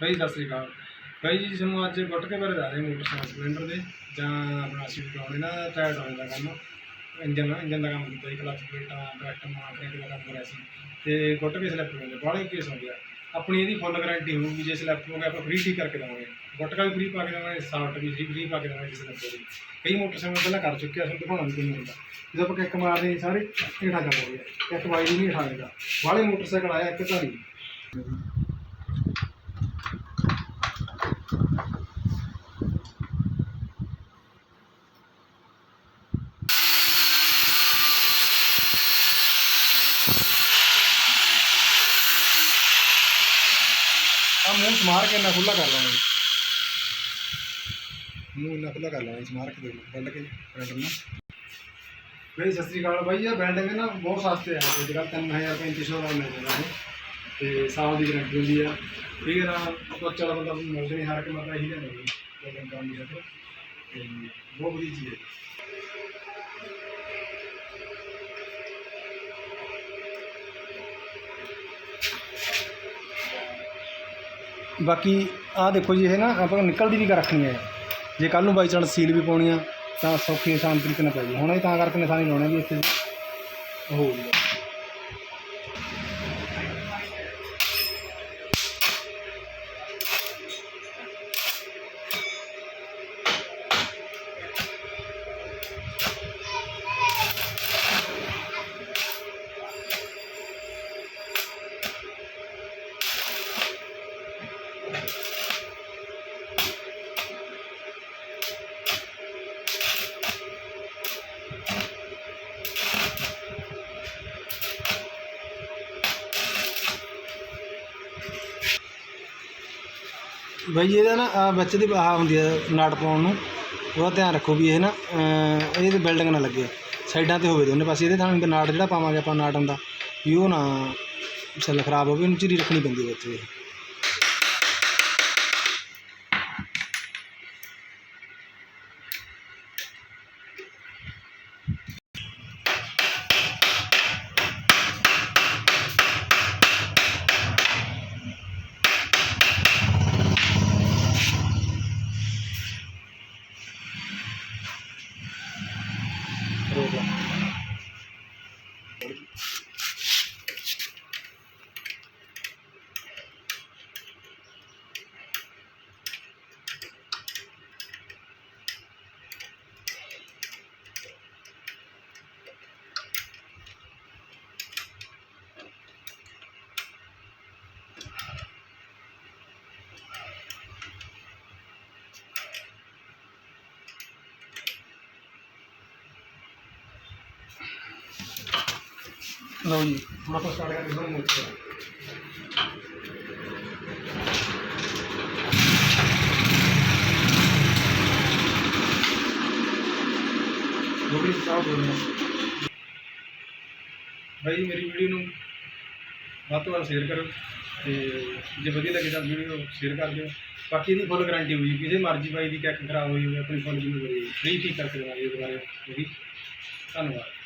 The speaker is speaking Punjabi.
ਭਾਈ ਸਤਿ ਸ੍ਰੀ ਅਕਾਲ। ਬਾਈ ਜੀ ਸਾਨੂੰ ਅੱਜ ਗੁੱਟਕੇ ਬਾਰੇ ਦੱਸ ਰਹੇ ਮੋਟਰਸਾਈਕਲ ਸਪਲੈਂਡਰ ਦੇ, ਜਾਂ ਆਪਣਾ ਸੀਟ ਕਰਾਉਣੇ ਨਾ, ਟਾਇਰ ਡਾਉਣ ਦਾ ਕੰਮ। ਇੰਜਨ ਇੰਜਨ ਦਾ ਕੰਮ ਕੀਤਾ ਜੀ, ਕਲੱਚ ਪਲੇਟਾਂ ਬ੍ਰੈਕਟਮ ਮਾਰਕੀਟ ਦਾ ਕੰਮ ਕਰਿਆ ਸੀ। ਤੇ ਗੁੱਟਕੇ ਸਲਿੱਪ ਹੋ ਗਏ ਬਾਹਲੇ ਕੇਸ ਹੋ ਗਿਆ ਆਪਣੀ ਇਹਦੀ ਫੁੱਲ ਗਾਰੰਟੀ ਹੋਊਗੀ, ਜੇ ਸਲਿੱਪ ਹੋ ਗਿਆ, ਆਪਾਂ ਫ੍ਰੀ ਠੀਕ ਕਰਕੇ ਦੇਵਾਂਗੇ। ਗੁੱਟਕਾ ਵੀ ਫ੍ਰੀ ਪਾ ਕੇ ਦੇਵਾਂਗੇ, ਸਾਲਟ ਵੀ ਫ੍ਰੀ ਪਾ ਕੇ ਦੇਵਾਂਗੇ ਜੇ ਸਲਿੱਪ ਹੋ ਗਈ ਕਈ ਮੋਟਰਸਾਈਕਲ ਪਹਿਲਾਂ ਕਰ ਚੁੱਕਿਆ ਸਾਨੂੰ ਦਿਖਾਉਣਾ ਵੀ ਨਹੀਂ ਹੁੰਦਾ। ਜਦੋਂ ਆਪਾਂ ਕਿੱਕ ਮਾਰਦੇ ਹਾਂ, ਸਾਰੇ ਹੇਠਾਂ ਚੱਲ ਗਿਆ ਇੱਕ ਵਾਈ ਨਹੀਂ ਉਠਾਵੇਗਾ ਬਾਹਲੇ ਮੋਟਰਸਾਈਕਲ ਆਇਆ, ਇੱਕ ਧਾਰੀ ਆ ਸਮਾਰ ਕੇ ਇੰਨਾ ਖੁੱਲਾ ਕਰ ਲਾਂਗੇ। ਮੂੰਹ ਇੰਨਾ ਖੁੱਲਾ ਕਰ ਲਾਂਗੇ ਸਮਾਰ ਕੇ ਦੇ ਬੰਦ ਕੇ ਫਰੰਟ ਨੂੰ। ਬਈ, ਸਤਿ ਸ੍ਰੀ ਅਕਾਲ ਬਾਈ, ਇਹ ਬੈਂਡਿੰਗ ਨਾ ਬਹੁਤ ਸਸਤੇ ਆ। ਅੱਜ ਕੱਲ੍ਹ 3000 3500 ਦਾ ਮਿਲ ਜਾਂਦਾ ਹੈ ਤੇ ਸਾਲ ਦੀ ਗਰੰਟੀ ਹੁੰਦੀ ਆ। ਠੀਕ ਹੈ ਨਾ ਸੋਚ ਵਾਲਾ ਬੰਦਾ ਮਿਲਦੇ ਨਹੀਂ ਹਰ ਇੱਕ ਮਤਲਬ ਇਹੀ ਲੈਂਦਾ ਜੀ। ਕੰਮ ਨਹੀਂ ਤੇ ਬਹੁਤ ਵਧੀਆ ਚੀਜ਼ ਹੈ। ਬਾਕੀ ਆਹ ਦੇਖੋ ਜੀ, ਇਹ ਨਾ ਆਪਾਂ ਨੂੰ ਨਿਕਲਦੀ ਵੀ ਕਰ ਰੱਖਣੀ ਹੈ। ਜੇ ਕੱਲ ਨੂੰ ਬਾਈ ਚਾਂਸ ਸੀਲ ਵੀ ਪਾਉਣੀ ਆ, ਤਾਂ ਸੌਖੀ, ਆਸਾਨ ਤਰੀਕੇ ਨਾਲ ਪੈ ਜੀ। ਹੁਣ ਇਹ ਤਾਂ ਕਰਕੇ ਨਿਸ਼ਾਨੀ ਲਾਉਣੇ ਵੀ ਇੱਥੇ। ਹੋ ਗਿਆ। ਬਾਈ ਇਹਦਾ ਨਾ ਵਿੱਚ ਦੀ ਆਹ ਹੁੰਦੀ ਹੈ ਨਾਟ ਪਾਉਣ ਨੂੰ ਉਹਦਾ ਧਿਆਨ ਰੱਖੋ ਵੀ ਇਹ ਨਾ ਅਹ, ਇਹਦੇ ਤੇ ਬਿਲਡਿੰਗ ਨਾ ਲੱਗੇ ਸਾਈਡਾਂ ਤੇ ਹੋਵੇ ਦੋਨੇ ਪਾਸੇ ਇਹਦੇ ਥਾਂ ਨਾਟ ਜਿਹੜਾ ਪਾਵਾਂਗੇ ਆਪਾਂ ਨਾਟ ਹੁੰਦਾ ਵੀ ਉਹ ਨਾ ਸੈੱਲ ਖਰਾਬ ਹੋਵੇ ਉਹਨੂੰ ਚਿਰੀ ਰੱਖਣੀ ਪੈਂਦੀ ਹੈ ਵਿੱਚ ਇਹ ਲਓ ਜੀ ਹੁਣ ਆਪਾਂ ਸਟਾਰਟ ਕਰਦੇ ਹਾਂ ਮੋਟਰ ਲੋਕੀ ਸਟਾਰਟ ਹੋ ਭਾਈ, ਮੇਰੀ ਵੀਡੀਓ ਨੂੰ ਵੱਧ ਤੋਂ ਵੱਧ ਸ਼ੇਅਰ ਕਰੋ ਤੇ ਜੇ ਵਧੀਆ ਲੱਗੇ ਤਾਂ ਵੀਡੀਓ ਸ਼ੇਅਰ ਕਰ ਦਿਓ। ਬਾਕੀ ਇਹਦੀ ਫੁੱਲ ਗਾਰੰਟੀ ਹੋਈ ਕਿਸੇ ਮਰਜ਼ੀ ਬਾਈ ਦੀ ਚੈੱਕ ਖਰਾਬ ਹੋਈ ਹੋਵੇ, ਆਪਣੀ ਫੁੱਲ ਜ਼ਿੰਮੇਵਾਰੀ ਫ੍ਰੀ ਠੀਕ ਕਰਕੇ ਦੇਵਾਂਗੇ ਇਸ ਬਾਰੇ। ਧੰਨਵਾਦ।